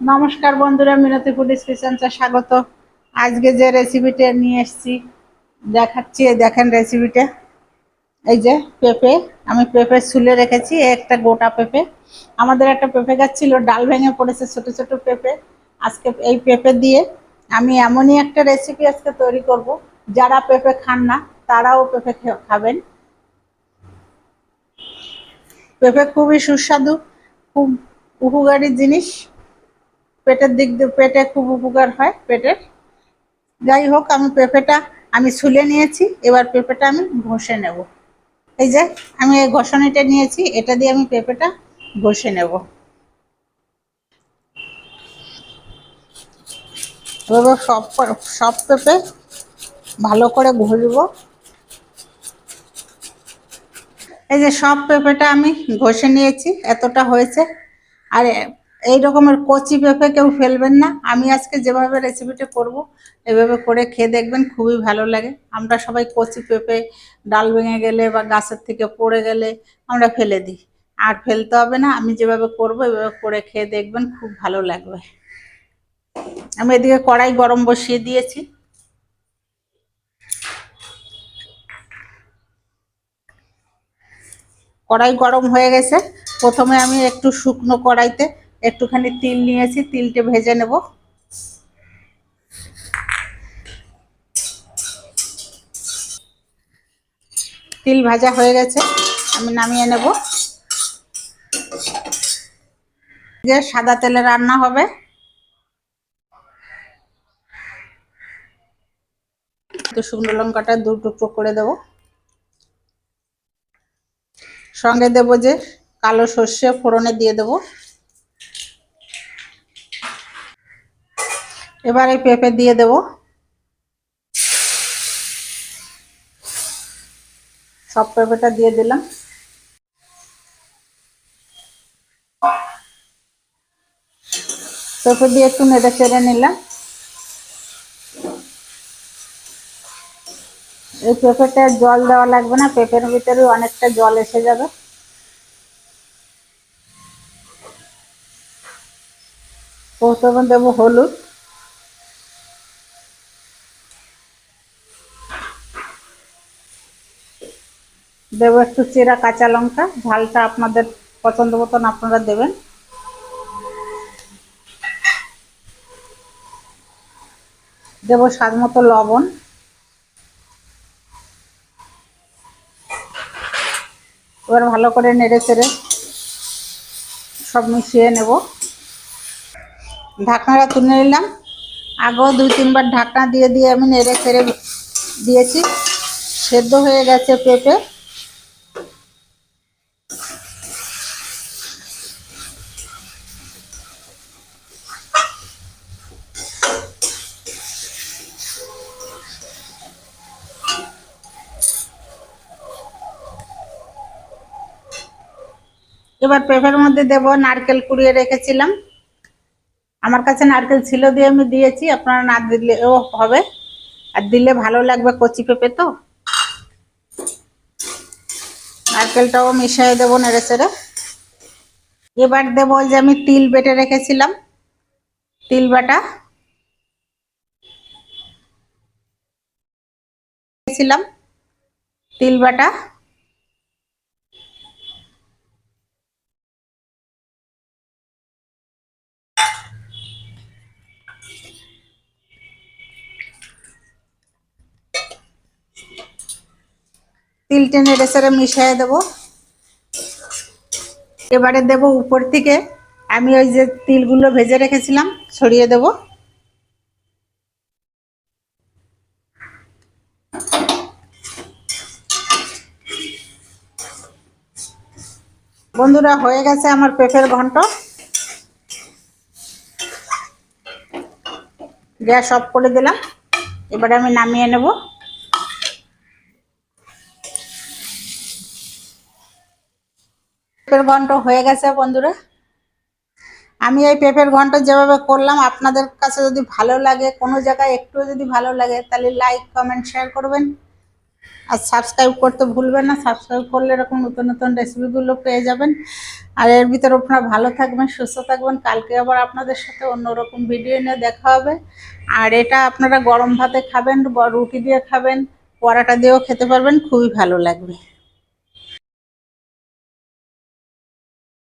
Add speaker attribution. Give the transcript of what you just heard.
Speaker 1: নমস্কার বন্ধুরা, মিনতি ফুড কিচেনতে স্বাগত। আজকে যে রেসিপিটা নিয়ে এসেছি, দেখাচ্ছি দেখেন রেসিপিটা এই যে পেঁপে, আমি পেঁপে ছুলে রেখেছি একটা গোটা পেঁপে। আমাদের একটা পেঁপে গাছ ছিল, ডাল ভেঙে পড়েছে, ছোট ছোট পেঁপে। আজকে এই পেঁপে দিয়ে আমি এমনই একটা রেসিপি আজকে তৈরি করব। যারা পেঁপে খান না, তারাও পেঁপে খাবেন। পেঁপে খুবই সুস্বাদু, খুব উপকারী জিনিস। পেটের দিক দিয়ে পেটে খুব উপকার হয় পেটের যাই হোক, আমি পেঁপেটা, আমি ছুলে নিয়েছি, এবার পেঁপেটা আমি ঘষে নেব। এই যে, আমি এই ঘষণিটা নিয়েছি, এটা দিয়ে আমি পেঁপেটা ঘষে নেব। সব সব পেঁপে ভালো করে ঘষবো। এই যে সব পেঁপেটা আমি ঘষে নিয়েছি, এতটা হয়েছে। আর এই রকমের কচি পেঁপে কেউ ফেলবেন না। আমি আজকে যেভাবে রেসিপিটা করব, এভাবে করে খেয়ে দেখবেন, খুবই ভালো লাগে। আমরা সবাই কচি পেঁপে ডাল ভেঙে গেলে বা গাছের থেকে পড়ে গেলে আমরা ফেলে দিই। আর ফেলতে হবে না, আমি যেভাবে করব, এভাবে করে খেয়ে দেখবেন, খুব ভালো লাগবে। আমি এদিকে কড়াই গরম বসিয়ে দিয়েছি। কড়াই গরম হয়ে গেছে। প্রথমে আমি একটু শুকনো কড়াইতে একটুখানি তিল নিয়েছি, তিলটে ভেজে নেব। তিল ভাজা হয়ে গেছে, আমি নামিয়ে নেব। যে সাদা তেলে রান্না হবে। একটু শুকনো লঙ্কাটা দু টুকরো করে দেব। সঙ্গে দেব যে কালো সর্ষে ফোড়নে দিয়ে দেব। এবার এই পেঁপে দিয়ে দেব। সব পেঁপেটা দিয়ে দিলাম। পেঁপে দিয়ে একটু নেড়ে চেড়ে নিলাম। এই পেঁপেটা জল দেওয়া লাগবে না, পেঁপের ভিতরে অনেকটা জল এসে যাবে। প্রথমে দেবো হলুদ। দেবো একটু চেরা কাঁচা লঙ্কা, ঝালটা আপনাদের পছন্দ মতন আপনারা দেবেন। দেবো স্বাদ মতো লবণ। এবার ভালো করে নেড়ে চেড়ে সব মিশিয়ে নেব। ঢাকনাটা তুলে নিলাম। আগেও দুই তিনবার ঢাকনা দিয়ে দিয়ে আমি নেড়ে চেড়ে দিয়েছি। সেদ্ধ হয়ে গেছে পেঁপে। এবার পেঁপের মধ্যে দেব নারকেল কুড়িয়ে রেখেছিলাম। আমার কাছে নারকেল ছিল দিয়ে আমি দিয়েছি, আপনারা না দিলেও হবে। আর দিলে ভালো লাগবে কচি পেঁপে তো। নারকেলটাও মিশিয়ে দেবো নেড়ে চেড়ে। এবার দেবো যে আমি তিল বেটে রেখেছিলাম, তিল বাটা। রেখেছিলাম তিল বাটা। তিলটে নেড়ে সেড়ে মিশিয়ে দেবো। এবারে দেব উপর থেকে। আমি ওই যে তিলগুলো ভেজে রেখেছিলাম, ছড়িয়ে দেব। বন্ধুরা, হয়ে গেছে আমার পেঁপের ঘন্ট। গ্যাস অফ করে দিলাম। এবারে আমি নামিয়ে নেব। পেঁপের ঘন্ট হয়ে গেছে বন্ধুরা। আমি এই পেঁপের ঘন্ট যেভাবে করলাম, আপনাদের কাছে যদি ভালো লাগে, কোনো জায়গায় একটু যদি ভালো লাগে, তাহলে লাইক কমেন্ট শেয়ার করবেন। আর সাবস্ক্রাইব করতে ভুলবেন না সাবস্ক্রাইব করলে এরকম নতুন নতুন রেসিপিগুলো পেয়ে যাবেন। আর এর ভিতরে আপনারা ভালো থাকবেন, সুস্থ থাকবেন। কালকে আবার আপনাদের সাথে অন্যরকম ভিডিও নিয়ে দেখা হবে। আর এটা আপনারা গরম ভাতে খাবেন রুটি দিয়ে খাবেন, পরাটা দিয়েও খেতে পারবেন, খুবই ভালো লাগবে।